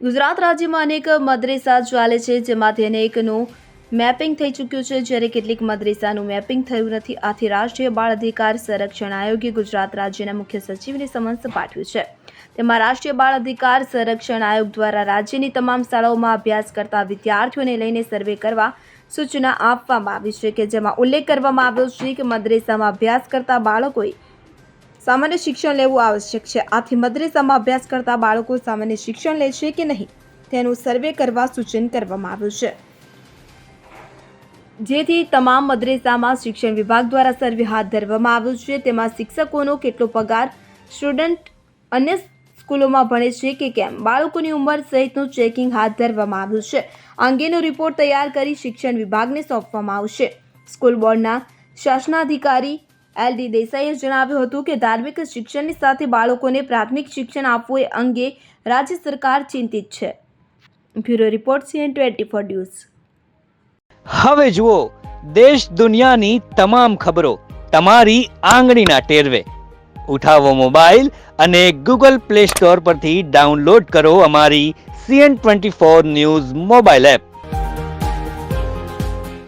ગુજરાત રાજ્યમાં અનેક મદ્રેસા ચાલે છે, જેમાંથી અનેકનું મેપિંગ થઈ ચૂક્યું છે. જ્યારે કેટલીક મદ્રેસાનું મેપિંગ થયું નથી, આથી રાષ્ટ્રીય બાળ અધિકાર સંરક્ષણ આયોગે ગુજરાત રાજ્યના મુખ્ય સચિવને સમન્સ પાઠવ્યું છે. તેમાં રાષ્ટ્રીય બાળ અધિકાર સંરક્ષણ આયોગ દ્વારા રાજ્યની તમામ શાળાઓમાં અભ્યાસ કરતા વિદ્યાર્થીઓને લઈને સર્વે કરવા સૂચના આપવામાં આવી છે કે જેમાં ઉલ્લેખ કરવામાં આવ્યો છે કે મદ્રેસામાં અભ્યાસ કરતા બાળકોએ સામાન્ય શિક્ષણ લેવું આવશ્યક છે. આથી મદ્રેસામાં અભ્યાસ કરતા બાળકો સામાન્ય શિક્ષણ લેશે કે નહીં? તેનું સર્વે કરવા સૂચન કરવામાં આવ્યું છે. જેથી તમામ મદ્રેસામાં શિક્ષણ વિભાગ દ્વારા સર્વે હાથ ધરવામાં આવ્યો છે. તેમાં શિક્ષકોનો કેટલો પગાર, સ્ટુડન્ટ અન્ય સ્કૂલોમાં ભણે છે કે કેમ? બાળકોની ઉંમર સહિતનું ચેકિંગ હાથ ધરવામાં આવ્યું છે. આ અંગેનો રિપોર્ટ તૈયાર કરી શિક્ષણ વિભાગને સોંપવામાં આવશે. સ્કૂલ બોર્ડના શાસનાધિકારી એલ ડી દેસાઈએ જણાવ્યું હતું કે ધાર્મિક શિક્ષણની સાથે બાળકોને પ્રાથમિક શિક્ષણ આપવું એ અંગે રાજ્ય સરકાર ચિંતિત છે. Bureau report CN twenty four news. હવે જુઓ, દેશ દુનિયાની તમામ ખબરો તમારી આંગળીના ટેરવે. ઉઠાવો મોબાઈલ અને ગૂગલ પ્લે સ્ટોર પરથી ડાઉનલોડ કરો અમારી CN twenty four news mobile app.